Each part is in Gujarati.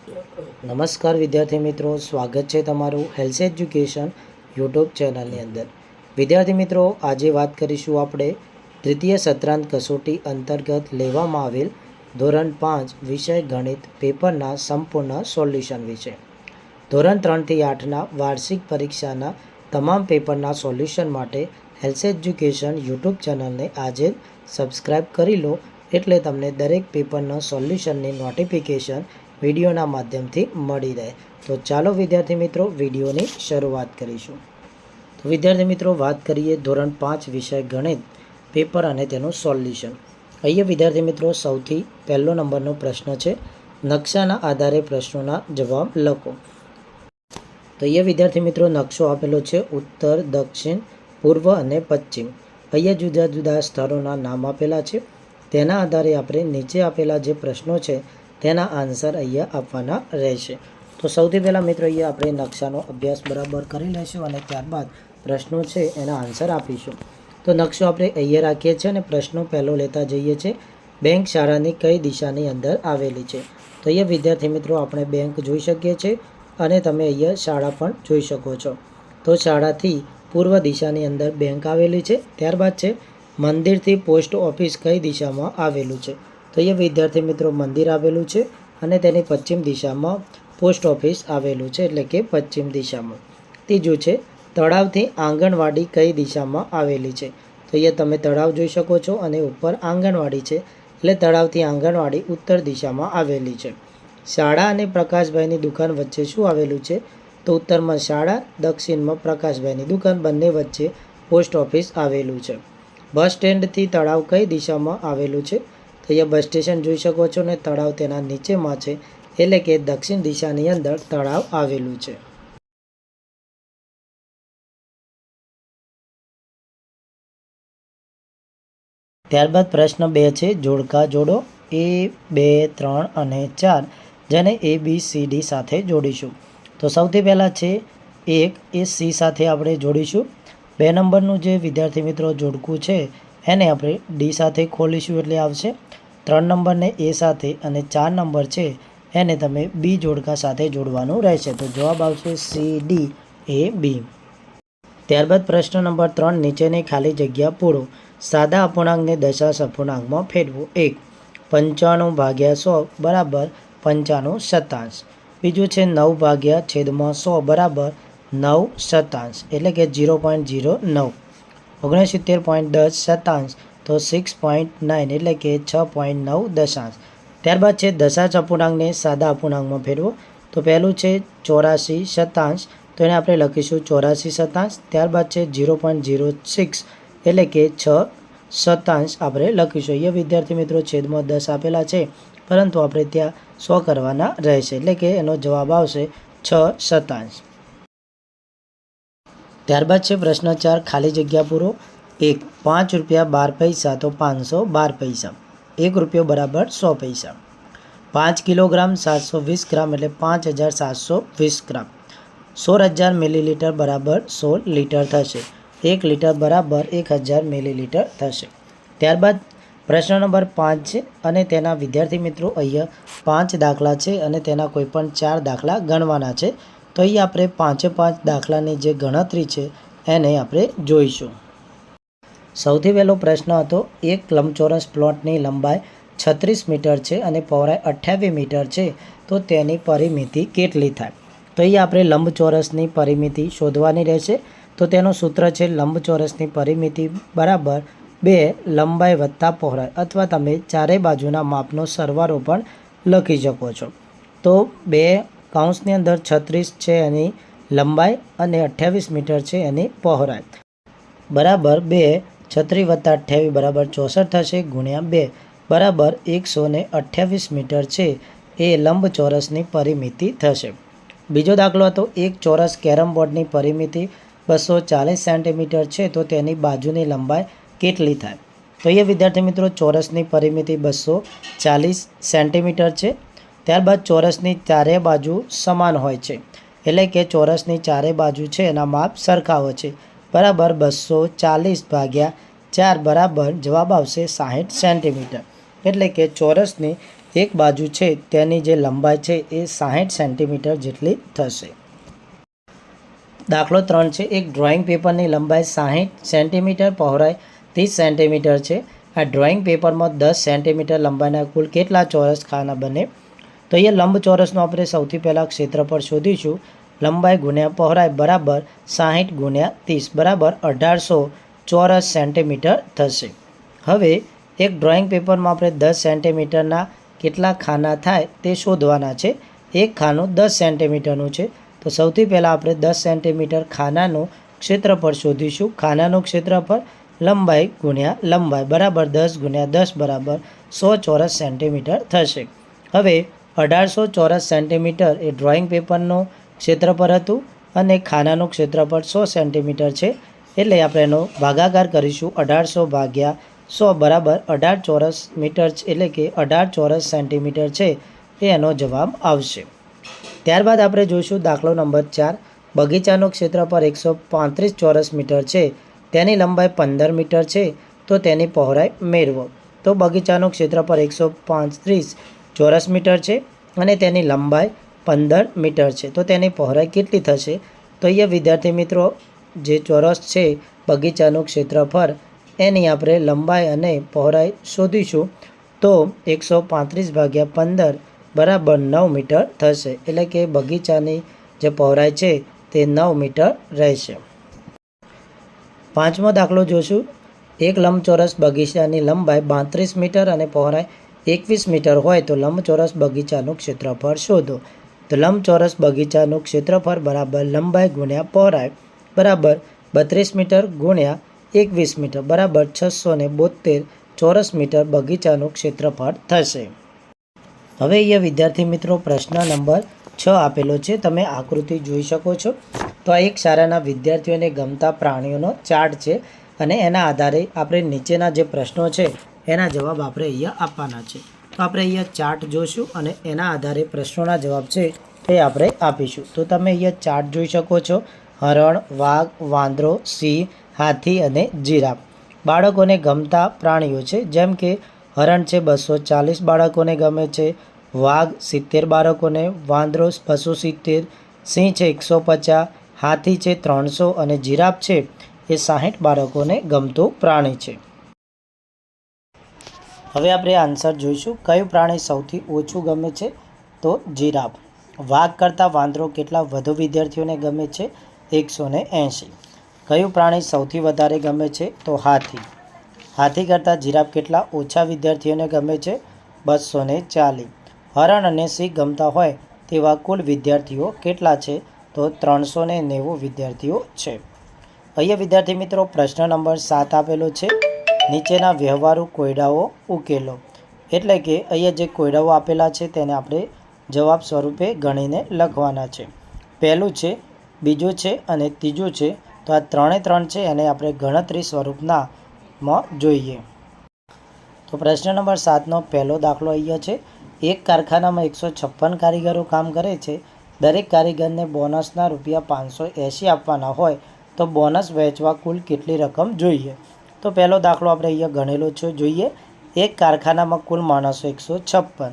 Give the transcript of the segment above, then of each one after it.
નમસ્કાર વિદ્યાર્થી મિત્રો, સ્વાગત છે તમારું હેલ્થ એજ્યુકેશન યુટ્યુબ ચેનલની અંદર. વિદ્યાર્થી મિત્રો, આજે વાત કરીશું આપણે તૃતીય સત્રાંત કસોટી અંતર્ગત લેવામાં આવેલ ધોરણ પાંચ વિષય ગણિત પેપરના સંપૂર્ણ સોલ્યુશન વિશે. ધોરણ ત્રણથી આઠના વાર્ષિક પરીક્ષાના તમામ પેપરના સોલ્યુશન માટે હેલ્થ એજ્યુકેશન યુટ્યુબ ચેનલને આજે સબસ્ક્રાઈબ કરી લો એટલે તમને દરેક પેપરના સોલ્યુશનની નોટિફિકેશન વિડીયોના માધ્યમથી મળી રહે. તો ચાલો વિદ્યાર્થી મિત્રો, વિડીયોની શરૂઆત કરીશું. તો વિદ્યાર્થી મિત્રો, વાત કરીએ ધોરણ પાંચ વિષય ગણિત, પેપર અને તેનું સોલ્યુશન. અહીંયા વિદ્યાર્થી મિત્રો, સૌથી પહેલો નંબરનો પ્રશ્ન છે. નકશાના આધારે પ્રશ્નોના જવાબ લખો. તો અહીંયા વિદ્યાર્થી મિત્રો, નકશો આપેલો છે. ઉત્તર, દક્ષિણ, પૂર્વ અને પશ્ચિમ. અહીંયા જુદા જુદા સ્થળોના નામ આપેલા છે. તેના આધારે આપણે નીચે આપેલા જે પ્રશ્નો છે તેના આન્સર અહીંયા આપવાના રહેશે. તો સૌથી પહેલાં મિત્રો અહીંયા આપણે નકશાનો અભ્યાસ બરાબર કરી લઈશું અને ત્યારબાદ પ્રશ્નો છે એના આન્સર આપીશું. તો નકશો આપણે અહીંયા રાખીએ છીએ અને પ્રશ્નો પહેલો લેતા જઈએ છીએ. બેંક શાળાની કઈ દિશાની અંદર આવેલી છે? તો અહીંયા વિદ્યાર્થી મિત્રો આપણે બેંક જોઈ શકીએ છીએ અને તમે અહીંયા શાળા પણ જોઈ શકો છો. તો શાળાથી પૂર્વ દિશાની અંદર બેંક આવેલી છે. ત્યારબાદ છે, મંદિરથી પોસ્ટ ઓફિસ કઈ દિશામાં આવેલું છે? તો અહીંયા વિદ્યાર્થી મિત્રો મંદિર આવેલું છે અને તેની પશ્ચિમ દિશામાં પોસ્ટ ઓફિસ આવેલું છે એટલે કે પશ્ચિમ દિશામાં. ત્રીજું છે, તળાવથી આંગણવાડી કઈ દિશામાં આવેલી છે? તો અહીંયા તમે તળાવ જોઈ શકો છો અને ઉપર આંગણવાડી છે એટલે તળાવથી આંગણવાડી ઉત્તર દિશામાં આવેલી છે. શાળા અને પ્રકાશભાઈની દુકાન વચ્ચે શું આવેલું છે? તો ઉત્તરમાં શાળા, દક્ષિણમાં પ્રકાશભાઈની દુકાન, બંને વચ્ચે પોસ્ટ ઓફિસ આવેલું છે. બસ સ્ટેન્ડથી તળાવ કઈ દિશામાં આવેલું છે? અહીંયા બસ સ્ટેશન જોઈ શકો છો ને તળાવ તેના નીચેમાં છે, એટલે કે દક્ષિણ દિશાની અંદર તળાવ આવેલું છે. ત્યારબાદ પ્રશ્ન બે છે, જોડકા જોડો, એ, બે, ત્રણ અને ચાર, જેને એ બી સી ડી સાથે જોડીશું. તો સૌથી પહેલાં છે, એક, એ સી સાથે આપણે જોડીશું. બે નંબરનું જે વિદ્યાર્થી મિત્રો જોડકું છે એને આપણે ડી સાથે ખોલીશું એટલે આવશે. ત્રણ નંબરને એ સાથે અને ચાર નંબર છે, એને તમે બી જોડકા સાથે જોડવાનું રહેશે. તો જવાબ આવશે સી ડી એ બી ત્યારબાદ પ્રશ્ન નંબર ત્રણ, નીચેની ખાલી જગ્યા પૂરો. સાદા અપૂર્ણાંકને દશાંશ અપૂર્ણાંકમાં ફેરવો. એક, પંચાણું ભાગ્યા સો બરાબર પંચાણું સત્તાંશ. બીજું છે, નવ ભાગ્યા છેદમાં સો બરાબર નવ સત્તાંશ. એટલે કે ઝીરો પોઈન્ટ ઝીરો નવ. ઓગણસિત્તેર પોઈન્ટ દસ શતાંશ તો સિક્સ પોઈન્ટ નાઇન એટલે કે છ પોઈન્ટ નવ દશાંશ. ત્યારબાદ છે દશાંશ અપૂર્ણાંકને સાદા અપૂર્ણાંકમાં ફેરવો. તો પહેલું છે ચોરાશી શતાંશ. તો એને આપણે લખીશું ચોરાશી શતાંશ. ત્યારબાદ છે ઝીરો પોઈન્ટ ઝીરો સિક્સ એટલે કે છ શતાંશ આપણે લખીશું. અહીંયા વિદ્યાર્થી મિત્રો છેદમાં દસ આપેલા છે. પરંતુ આપણે ત્યાં સો કરવાના રહેશે. એટલે કે એનો જવાબ આવશે છ સત્તાંશ ત્યારબાદ છે પ્રશ્ન ચાર, ખાલી જગ્યા પૂરો. એક, પાંચ રૂપિયા બાર પૈસા, તો પાંચસો બાર પૈસા. એક રૂપિયો બરાબર સો પૈસા. પાંચ કિલોગ્રામ સાતસો વીસ ગ્રામ એટલે પાંચ હજાર સાતસો વીસ ગ્રામ. સોળ હજાર મિલીલીટર બરાબર સોળ લીટર થશે. એક લીટર બરાબર એક હજાર મિલીલીટર થશે. ત્યારબાદ પ્રશ્ન નંબર પાંચ છે અને તેના વિદ્યાર્થી મિત્રો અહીંયા પાંચ દાખલા છે અને તેના કોઈપણ ચાર દાખલા ગણવાના છે. તો અહીં આપણે પાંચે પાંચ દાખલાની જે ગણતરી છે, એને આપણે જોઈશું. સૌથી પહેલો પ્રશ્ન હતો, એક લંબચોરસ પ્લોટની લંબાઈ છત્રીસ મીટર છે અને પહોળાઈ અઠ્યાવીસ મીટર છે, તો તેની પરિમિતિ કેટલી થાય? તો અહીં આપણે લંબચોરસની પરિમિતિ શોધવાની રહેશે. તો તેનું સૂત્ર છે, લંબચોરસની પરિમિતિ બરાબર બે લંબાઈ વત્તા પહોળાઈ, અથવા તમે ચારેય બાજુના માપનો સરવારો પણ લખી શકો છો. તો બે કૌંસની અંદર છત્રીસ છે એની લંબાઈ અને અઠ્યાવીસ મીટર છે એની પહોળાઈ. બરાબર બે છત્રી વત્તા અઠ્યાવીસ બરાબર ચોસઠ થશે ગુણ્યા બે બરાબર એકસો ને અઠ્યાવીસ મીટર છે એ લંબચોરસની પરિમિતિ થશે. બીજો દાખલો હતો, એક ચોરસ કેરમ બોર્ડની પરિમિતિ બસો ચાલીસ સેન્ટીમીટર છે તો તેની બાજુની લંબાઈ કેટલી થાય? તો એ વિદ્યાર્થી મિત્રો, ચોરસની પરિમિતિ બસો ચાલીસ સેન્ટીમીટર છે. ત્યારબાદ ચોરસની ચારે બાજુ સમાન હોય છે. એટલે કે ચોરસની ચારે બાજુ છે, એના માપ સરખા હોય છે. બરાબર બસો ચાલીસ ભાગ્યા ચાર બરાબર જવાબ આવશે સાહીઠ સેન્ટીમીટર. એટલે કે ચોરસની એક બાજુ છે, તેની જે લંબાઈ છે એ સાહીઠ સેન્ટીમીટર જેટલી થશે. દાખલો ત્રણ છે, એક ડ્રોઈંગ પેપરની લંબાઈ સાહીઠ સેન્ટીમીટર, પહોળાઈ ત્રીસ સેન્ટીમીટર છે. આ ડ્રોઈંગ પેપરમાં દસ સેન્ટીમીટર લંબાઈના કુલ કેટલા ચોરસ ખાના બને? તો અહીંયા લંબચોરસનું આપણે સૌથી પહેલાં ક્ષેત્રફળ શોધીશું. લંબાઈ ગુણ્યા પહોળાઈ બરાબર સાહીઠ ગુણ્યા ત્રીસ, બરાબર અઢારસો ચોરસ સેન્ટીમીટર થશે. હવે એક ડ્રોઈંગ પેપરમાં આપણે દસ સેન્ટીમીટરના કેટલા ખાના થાય તે શોધવાના છે. એક ખાનું દસ સેન્ટીમીટરનું છે. તો સૌથી પહેલાં આપણે દસ સેન્ટીમીટર ખાનાનું ક્ષેત્રફળ શોધીશું. ખાનાનું ક્ષેત્રફળ લંબાઈ ગુણ્યા લંબાઈ, બરાબર દસ ગુણ્યા દસ, બરાબર સો ચોરસ સેન્ટીમીટર થશે. હવે અઢારસો ચોરસ સેન્ટીમીટર એ ડ્રોઈંગ પેપરનું ક્ષેત્રફળ હતું અને ખાનાનું ક્ષેત્રફળ સો સેન્ટીમીટર છે. એટલે આપણે એનો ભાગાકાર કરીશું અઢારસો ભાગ્યા સો બરાબર અઢાર ચોરસ મીટર એટલે કે અઢાર ચોરસ સેન્ટીમીટર છે એ એનો જવાબ આવશે. ત્યારબાદ આપણે જોઈશું દાખલો નંબર ચાર. બગીચાનું ક્ષેત્રફળ એકસો પાંત્રીસ ચોરસ મીટર છે. તેની લંબાઈ પંદર મીટર છે. તો તેની પહોળાઈ મેળવો. તો બગીચાનું ક્ષેત્રફળ એકસો પાંત્રીસ ચોરસ મીટર છે અને તેની લંબાઈ પંદર મીટર છે. તો તેની પહોળાઈ કેટલી થશે? તો અહીંયા વિદ્યાર્થી મિત્રો, જે ચોરસ છે, બગીચાનું ક્ષેત્રફળ, એની આપણે લંબાઈ અને પહોળાઈ શોધીશું. તો એકસો પાંત્રીસ ભાગ્યા પંદર બરાબર નવ મીટર થશે. એટલે કે બગીચાની જે પહોળાઈ છે, તે નવ મીટર રહેશે. પાંચમો દાખલો જોશું. એક લંબચોરસ બગીચાની લંબાઈ બાંત્રીસ મીટર અને પહોળાઈ એકવીસ મીટર હોય તો લંબચોરસ બગીચાનું ક્ષેત્રફળ શોધો. તો લંબચોરસ બગીચાનું ક્ષેત્રફળ બરાબર લંબાઈ ગુણ્યા પહોળાઈ બરાબર બત્રીસ મીટર ગુણ્યા એકવીસ મીટર બરાબર છસો ને બોતેર ચોરસ મીટર બગીચાનું ક્ષેત્રફળ થશે. હવે અહીંયા વિદ્યાર્થી મિત્રો પ્રશ્ન નંબર છ આપેલો છે. તમે આકૃતિ જોઈ શકો છો. તો આ એક શાળાના વિદ્યાર્થીઓને ગમતા પ્રાણીઓનો ચાર્ટ છે અને એના આધારે આપણે નીચેના જે પ્રશ્નો છે એના જવાબ આપણે અહીંયા આપવાના છે. તો આપણે અહીંયા ચાર્ટ જોઈશું અને એના આધારે પ્રશ્નોના જવાબ છે એ આપણે આપીશું. તો તમે અહીંયા ચાર્ટ જોઈ શકો છો. હરણ, વાઘ, વાંદરો, સિંહ, હાથી અને જીરાફ. બાળકોને ગમતા પ્રાણીઓ છે. જેમ કે હરણ છે બસો ચાલીસ બાળકોને ગમે છે. વાઘ સિત્તેર બાળકોને. વાંદરો બસો સિત્તેર. સિંહ છે એકસો પચાસ. હાથી છે ત્રણસો અને જીરાફ છે એ સાહીઠ બાળકોને ગમતું પ્રાણી છે. હવે આપણે આન્સર જોઈશું. કયું પ્રાણી સૌથી ઓછું ગમે છે? તો જીરાફ. વાઘ કરતાં વાંદરો કેટલા વધુ વિદ્યાર્થીઓને ગમે છે? એકસો એંશી. કયું પ્રાણી સૌથી વધારે ગમે છે? તો હાથી. હાથી કરતાં જીરાફ કેટલા ઓછા વિદ્યાર્થીઓને ગમે છે? બસો ને ચાલીસ. હરણ અને સિંહ ગમતા હોય તેવા કુલ વિદ્યાર્થીઓ કેટલા છે? તો ત્રણસો નેવું વિદ્યાર્થીઓ છે. અહીંયા વિદ્યાર્થી મિત્રો, પ્રશ્ન નંબર સાત આપેલો છે. નીચેના વ્યવહારુ કોયડાઓ ઉકેલો. એટલે કે અહીંયા જે કોયડાઓ આપેલા છે તેને આપણે જવાબ સ્વરૂપે ગણીને લખવાના છે. પહેલું છે, બીજું છે અને ત્રીજું છે. તો આ ત્રણે ત્રણ છે એને આપણે ગણતરી સ્વરૂપના માં જોઈએ. તો પ્રશ્ન નંબર સાતનો પહેલો દાખલો અહીંયા છે. એક કારખાનામાં એકસો છપ્પન કારીગરો કામ કરે છે. દરેક કારીગરને બોનસના રૂપિયા પાંચસો એંશી આપવાના હોય તો બોનસ વહેંચવા કુલ કેટલી રકમ જોઈએ? તો પહેલો દાખલો આપણે અહીંયા ગણેલો છે. જોઈએ, એક કારખાનામાં કુલ માણસો એકસો છપ્પન.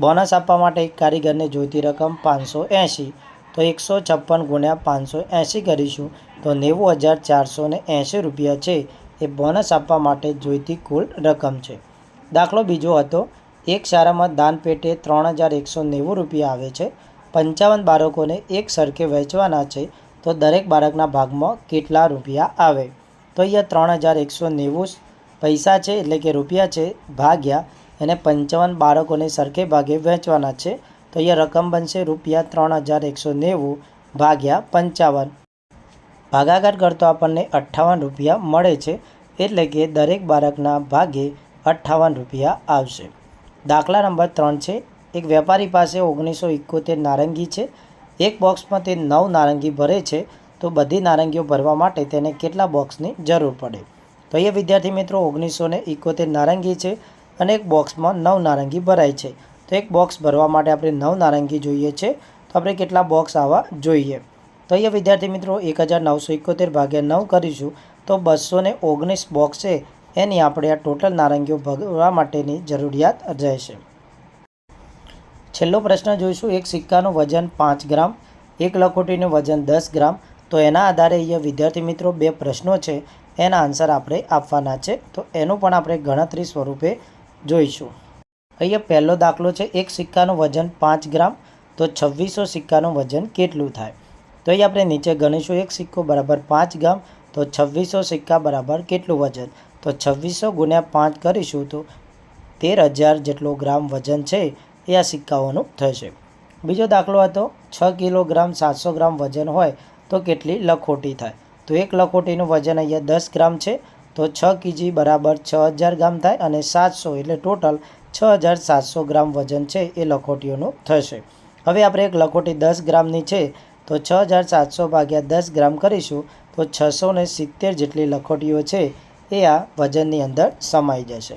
બોનસ આપવા માટે એક કારીગરને જોઈતી રકમ પાંચસો એંશી. તો એકસો છપ્પન ગુણ્યા પાંચસો એંશી કરીશું તો નેવું હજાર ચારસો ને રૂપિયા છે. એ બોનસ આપવા માટે જોઈતી કુલ રકમ છે. દાખલો બીજો હતો. એક શાળામાં દાન પેટે ત્રણ હજાર એકસો નેવું રૂપિયા આવે છે. પંચાવન બાળકોને એક સરખે વહેંચવાના છે. તો દરેક બાળકના ભાગમાં કેટલા રૂપિયા આવે? તો અહીંયા ત્રણ હજાર એકસો નેવું પૈસા છે, એટલે કે રૂપિયા છે, ભાગ્યા. એને પંચાવન બાળકોને સરખે ભાગે વહેંચવાના છે. તો અહીંયા રકમ બનશે રૂપિયા ત્રણ હજાર એકસો નેવું ભાગ્યા પંચાવન. ભાગાકાર કરતો આપણને અઠ્ઠાવન રૂપિયા મળે છે, એટલે કે દરેક બાળકના ભાગે અઠ્ઠાવન રૂપિયા આવશે. દાખલા નંબર ત્રણ છે. એક વેપારી પાસે ઓગણીસો એકોતેર નારંગી છે. એક બોક્સમાં તે નવ નારંગી ભરે છે. તો બધી નારંગીઓ ભરવા માટે તેને કેટલા બોક્સની જરૂર પડે? તો એ વિદ્યાર્થી મિત્રો ઓગણીસો ને એકોતેર નારંગી છે અને એક બોક્સમાં નવ નારંગી ભરાય છે. તો એક બોક્સ ભરવા માટે આપણે નવ નારંગી જોઈએ છે. તો આપણે કેટલા બોક્સ આવવા જોઈએ? તો અહીંયા વિદ્યાર્થી મિત્રો એક હજાર નવસો એકોતેર ભાગ્યા નવ કરીશું તો બસો ને ઓગણીસ બોક્સ છે. એની આપણે આ ટોટલ નારંગીઓ ભરવા માટેની જરૂરિયાત રહેશે. છેલ્લો પ્રશ્ન જોઈશું. એક સિક્કાનું વજન પાંચ ગ્રામ, એક લખોટીનું વજન દસ ગ્રામ તો એના આધારે અહીંયા વિદ્યાર્થી મિત્રો બે પ્રશ્નો છે. એના આન્સર આપણે આપવાના છે. તો એનું પણ આપણે ગણતરી સ્વરૂપે જોઈશું. અહીંયા પહેલો દાખલો છે, એક સિક્કાનું વજન પાંચ ગ્રામ, તો છવ્વીસો સિક્કાનું વજન કેટલું થાય? તો અહીં આપણે નીચે ગણીશું, એક સિક્કો બરાબર પાંચ ગ્રામ, તો છવ્વીસો સિક્કા બરાબર કેટલું વજન? તો છવ્વીસો ગુણ્યા પાંચ કરીશું તો તેર હજાર જેટલો ગ્રામ વજન છે, એ આ સિક્કાઓનું થશે. બીજો દાખલો હતો, છ કિલોગ્રામ સાતસો ગ્રામ વજન હોય તો કેટલી લખોટી થાય? તો એક લખોટીનું વજન અહીંયા દસ ગ્રામ છે, તો છ કેજી બરાબર છ હજાર ગ્રામ થાય અને સાતસો એટલે ટોટલ છ હજાર સાતસો ગ્રામ વજન છે એ લખોટીઓનું થશે. હવે આપણે એક લખોટી દસ ગ્રામની છે, તો છ હજાર સાતસો ભાગ્યા દસ ગ્રામ કરીશું, તો છસો ને સિત્તેર જેટલી લખોટીઓ છે એ આ વજનની અંદર સમાઈ જશે.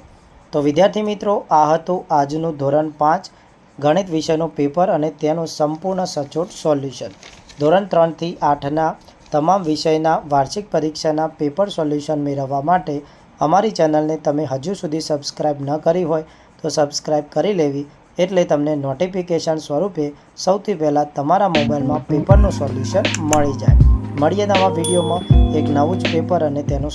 તો વિદ્યાર્થી મિત્રો, આ હતું આજનું ધોરણ પાંચ ગણિત વિષયનું પેપર અને તેનું સંપૂર્ણ સચોટ સોલ્યુશન. ધોરણ ત્રણથી આઠના તમામ વિષયના વાર્ષિક પરીક્ષાના પેપર સોલ્યુશન મેળવવા માટે અમારી ચેનલને તમે હજુ સુધી સબસ્ક્રાઇબ ન કરી હોય તો સબસ્ક્રાઇબ કરી લેવી એટલે તમને નોટિફિકેશન સ્વરૂપે સૌથી પહેલાં તમારા મોબાઈલમાં પેપરનું સોલ્યુશન મળી જાય. મળીએ નવા વિડીયોમાં એક નવું જ પેપર અને તેનું